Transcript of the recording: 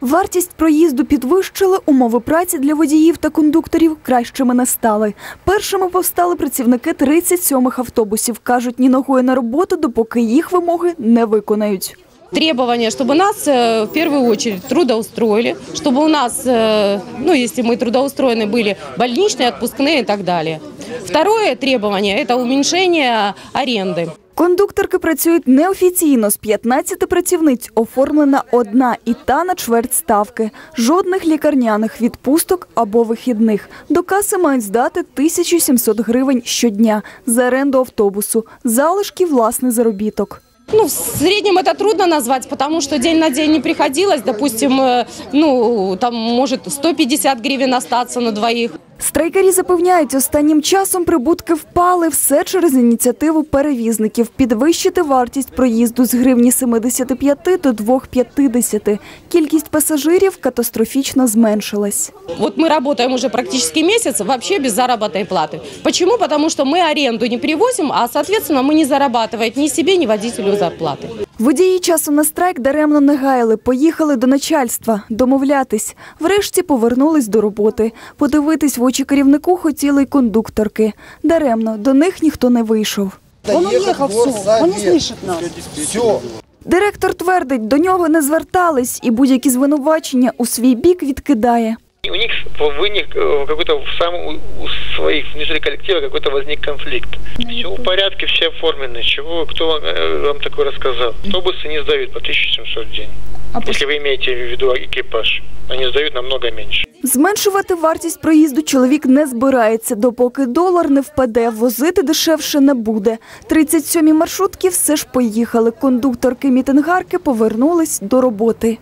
Вартість проїзду підвищили, умови праці для водіїв та кондукторів кращими не стали. Першими повстали працівники 37-х автобусів. Кажуть, ні ногою на роботу, допоки їх вимоги не виконають. Требование, чтобы нас э, в первую очередь трудоустроили, чтобы у нас, э, ну, если мы трудоустроены были, больничные, отпускные и так далее. Второе требование – это уменьшение аренды. Кондукторки працюють неофіційно. З 15 працівниць оформлена одна і та на чверть ставки. Жодних лікарняних відпусток або вихідних. До каси мають здати 1700 гривень щодня за оренду автобусу. Залишки – власний заробіток. Ну, в среднем это трудно назвать, потому что день на день не приходилось. Допустим, э, ну, там может 150 гривен остаться на двоих. Страйкарі запевняють, останнім часом прибутки впали все через ініціативу перевізників підвищити вартість проїзду з гривні 75 до 2,50. Кількість пасажирів катастрофічно зменшилась. Вот мы работаем уже практически месяц вообще без заработной платы. Почему? Потому что мы аренду не привозим, а, соответственно, мы не зарабатываем ни себе, ни водителю зарплаты. Водії часу на страйк даремно не гаяли, поїхали до начальства домовлятись. Врешті повернулись до роботи. Подивитись в очі керівнику хотіли й кондукторки. Даремно, до них ніхто не вийшов. Он уехал, все, он не слышит нас. Все. Директор твердить, до нього не звертались і будь-які звинувачення у свій бік відкидає. У них вынес э, какой-то в сам у у своих внутри коллектива какой-то возник конфликт. Все в порядке, все оформлено. Чего, кто вам, э, вам такое рассказал? Автобусы не сдают по 1700 в день. Если вы имеете в виду экипаж, вони здають намного менше. Зменшувати вартість проїзду чоловік не збирається, допоки долар не впаде, возити дешевше не буде. 37-і маршрутки все ж поїхали. Кондукторки-мітингарки повернулись до роботи.